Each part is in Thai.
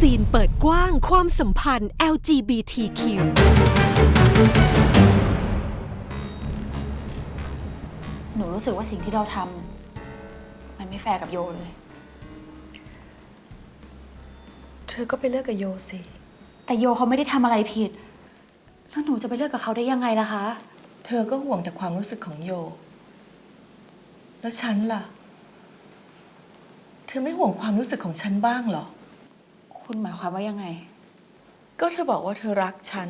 ซีนเปิดกว้างความสัมพันธ์ LGBTQ หนูรู้สึกว่าสิ่งที่เราทำมันไม่แฟร์กับโยเลย เธอก็ไปเลิกกับโยสิ แต่โยเขาไม่ได้ทำอะไรผิด แล้วหนูจะไปเลิกกับเขาได้ยังไงล่ะคะ เธอก็ห่วงแต่ความรู้สึกของโย แล้วฉันล่ะ เธอไม่ห่วงความรู้สึกของฉันบ้างเหรอ คุณหมายความว่ายังไง ก็เธอบอกว่าเธอรักฉัน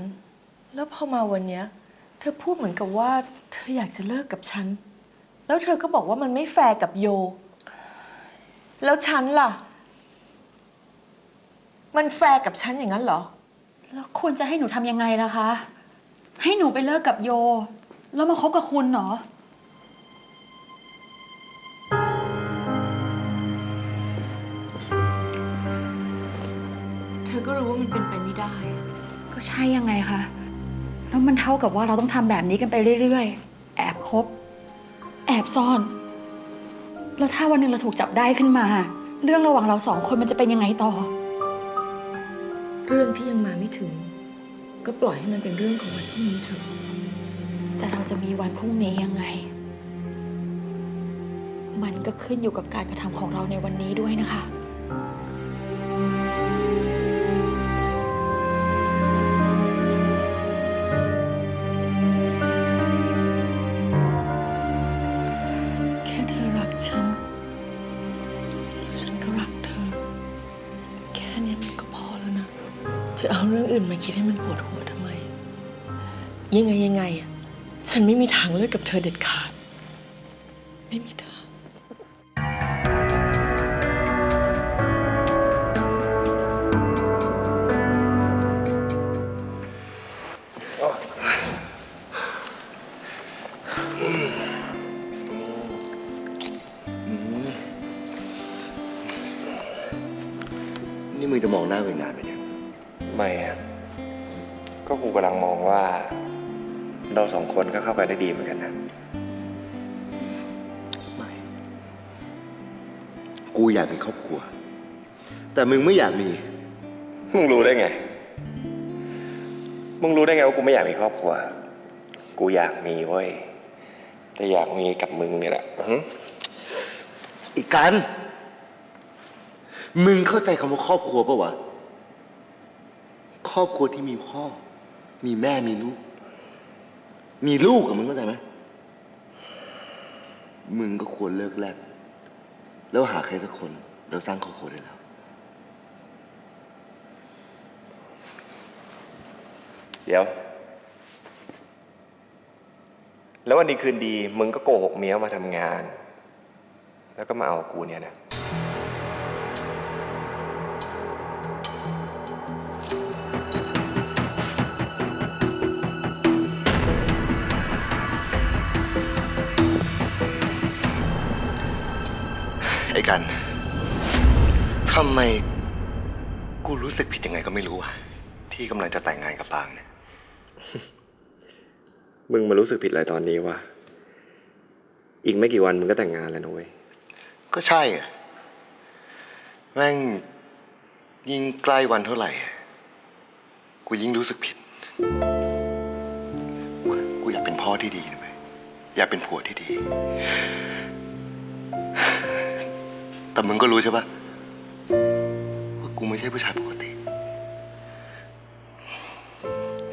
แล้วพอมาวันเนี้ย เธอพูดเหมือนกับว่า เธออยากจะเลิกกับฉัน แล้วเธอก็บอกว่ามันไม่แฟร์กับโย แล้วฉันล่ะ มันแฟร์กับฉันอย่างนั้นเหรอ แล้วคุณจะให้หนูทำยังไงล่ะคะ ให้หนูไปเลิกกับโย แล้วมาคบกับคุณเหรอ ก็รู้ว่ามันเป็นไปไม่ได้ ก็ใช่ยังไงคะแล้วมันเท่ากับว่าเราต้องทำแบบนี้กันไปเรื่อยๆ แอบคบ แอบซ่อน แล้วถ้าวันหนึ่งเราถูกจับได้ขึ้นมา เรื่องระหว่างเราสองคนมันจะเป็นยังไงต่อ เรื่องที่ยังมาไม่ถึง ก็ปล่อยให้มันเป็นเรื่องของวันพรุ่งนี้เถอะ แต่เราจะมีวันพรุ่งนี้ยังไง มันก็ขึ้นอยู่กับการกระทำของเราในวันนี้ด้วยนะคะ จะเอาเรื่องอื่นมาคิดให้มันปวดหัวทำไม ยังไงยังไงอะฉันไม่มีทางเลิกกับเธอเด็ดขาด ไม่มีทาง นี่มึงจะมองหน้ากูอีกนานไหมเนี่ย ไม่อะก็กูกำลังมองว่า เราสองคนก็เข้ากันได้ดีเหมือนกันนะ ไม่กูอยากมีครอบครัว แต่มึงไม่อยากมี มึงรู้ได้ไง มึงรู้ได้ไงว่ากูไม่อยากมีครอบครัว กูอยากมีเว้ย แต่อยากมีกับมึงเนี่ยแหละอื้อหืออีกกัน มึงเข้าใจคำว่าครอบครัวปะวะ ครอบครัวที่มีพ่อ มีแม่มีลูก มีลูกกับมึงเข้าใจไหมมึงก็ควรเลิกแลกแล้วหาใครสักคนแล้วสร้างครอบครัวได้แล้ว เดี๋ยว แล้ววันดีคืนดี มึงก็โกหกเมียมาทำงาน แล้วก็มาเอากูเนี่ยนะ ไอ้กันทำไมกูรู้สึกผิดยังไงก็ไม่รู้อะที่กำลังจะแต่งงานกับปางเนี่ย มึงมารู้สึกผิดอะไรตอนนี้วะ อีกไม่กี่วันมึงก็แต่งงานแล้วนะเว้ย ก็ใช่อะแม่งยิ่งใกล้วันเท่าไหร่อะกูยิ่งรู้สึกผิด กูอยากเป็นพ่อที่ดีนะเว้ยอยากเป็นผัวที่ดี แต่มึงก็รู้ใช่ปะว่ากูไม่ใช่ผู้ชายปกติ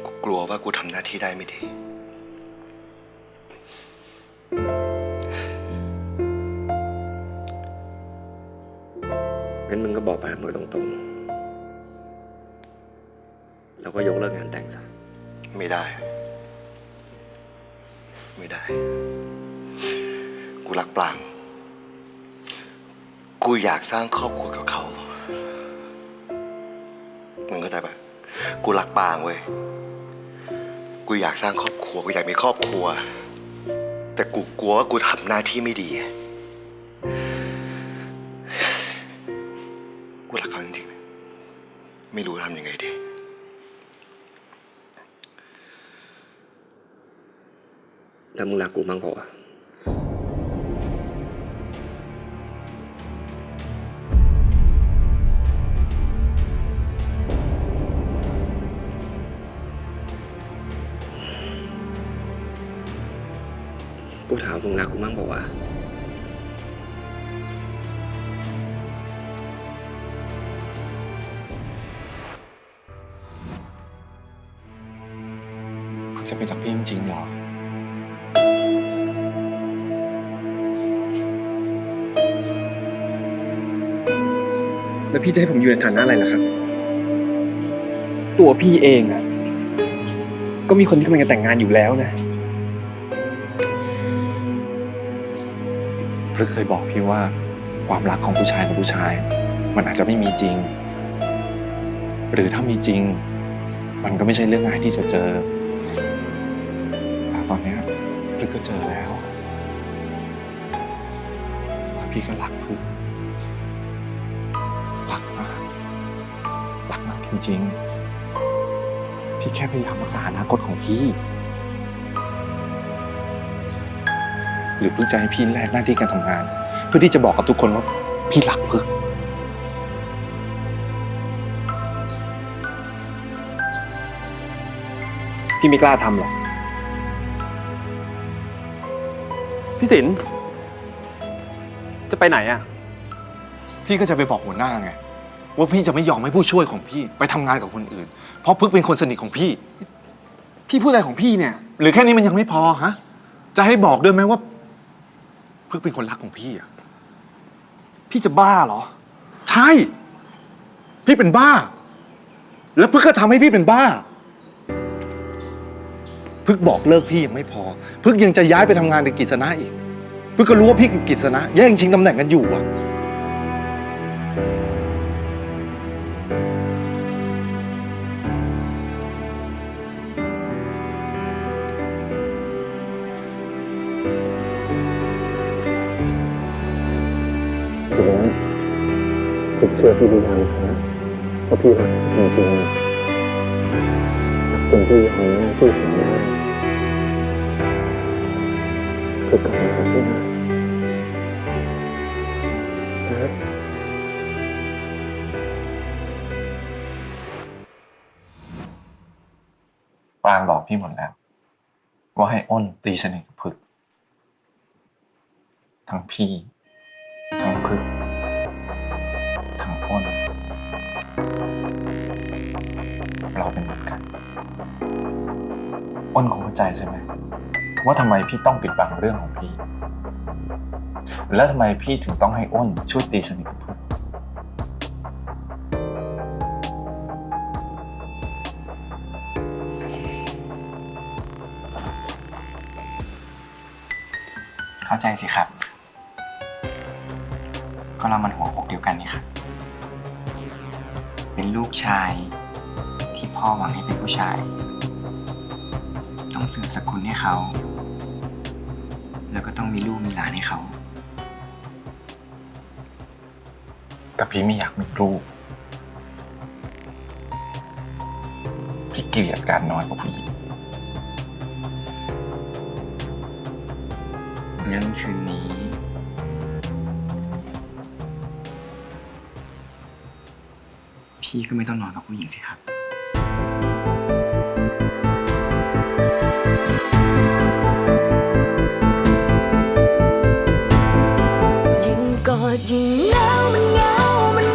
กูกลัวว่ากูทำหน้าที่ได้ไม่ดี งั้นมึงก็บอกมาหมดตรงๆ แล้วก็ยกเลิกงานแต่งซะ ไม่ได้ ไม่ได้ กูรักปลาง กูอยากสร้างครอบครัวกับเขา มึงเข้าใจปะกูรักปางเว้ย กูอยากสร้างครอบครัว กูอยากมีครอบครัว แต่กูกลัวว่ากูทำหน้าที่ไม่ดี กูรักเขาจริงๆ ไม่รู้ทำยังไงดีแล้วมึงรักกูมั้งเป กูถามมึงรักกูมั่งบอกว่าพึกจะไปจากพี่จริงๆเหรอ แล้วพี่จะให้ผมอยู่ในฐานะอะไรล่ะครับ ตัวพี่เองอะก็มีคนที่กำลังจะแต่งงานอยู่แล้วนะ พฤกเคยบอกพี่ว่าความรักของผู้ชายกับผู้ชาย มันอาจจะไม่มีจริง หรือถ้ามีจริง มันก็ไม่ใช่เรื่องง่ายที่จะเจอแล้วตอนเนี้ยพฤกก็เจอแล้วแล้วพี่ก็รักพฤกรักมากรักมากจริงๆ พี่แค่พยายามรักษาอนาคตของพี่ หรือเพิ่งจะให้พี่แลกหน้าที่การทำงาน เพื่อที่จะบอกกับทุกคนว่าพี่รักพึก พี่ไม่กล้าทำหรอกพี่สินจะไปไหนอะพี่ก็จะไปบอกหัวหน้าไง ว่าพี่จะไม่ยอมให้ผู้ช่วยของพี่ไปทำงานกับคนอื่น เพราะพึกเป็นคนสนิทของพี่ พี่พูดอะไรของพี่เนี่ย หรือแค่นี้มันยังไม่พอฮะ จะให้บอกด้วยไหมว่า พึกเป็นคนรักของพี่อะพี่จะบ้าเหรอ ใช่ พี่เป็นบ้า แล้วพึกก็ทำให้พี่เป็นบ้า พึกบอกเลิกพี่ยังไม่พอ พึกยังจะย้ายไปทำงานกับกิษณะอีก พึกก็รู้ว่าพี่กับกิษณะแย่งชิงตำแหน่งกันอยู่อะ ผมเชื่อพี่หรือยังนะว่าพี่รักจริงๆรักจนพี่ยอมหน้าที่ของแม่คือกลับมาหาพี่นะนะปรางบอกพี่หมดแล้ว ว่าให้อ้นตีสนิทกับพึก ทั้งพี่ ทั้งพึก เราเป็นเหมือนกันอ้นคงเข้าใจใช่ไหมว่าทำไมพี่ต้องปิดบังเรื่องของพี่ แล้วทำไมพี่ถึงต้องให้อ้นช่วยตีสนิทกับพึกเข้าใจสิครับ ก็เรามันหัวอกเดียวกันนี่ครับ เป็นลูกชาย ที่พ่อหวังให้เป็นผู้ชาย ต้องสืบสกุลให้เขา แล้วก็ต้องมีลูกมีหลานให้เขา แต่พี่ไม่อยากมีลูก พี่เกลียดการนอนกับผู้หญิง งั้นคืนนี้ พี่ก็ไม่ต้องนอนกับผู้หญิงสิครับ ยิ่งกอดยิ่งหนาวมันเหงามัน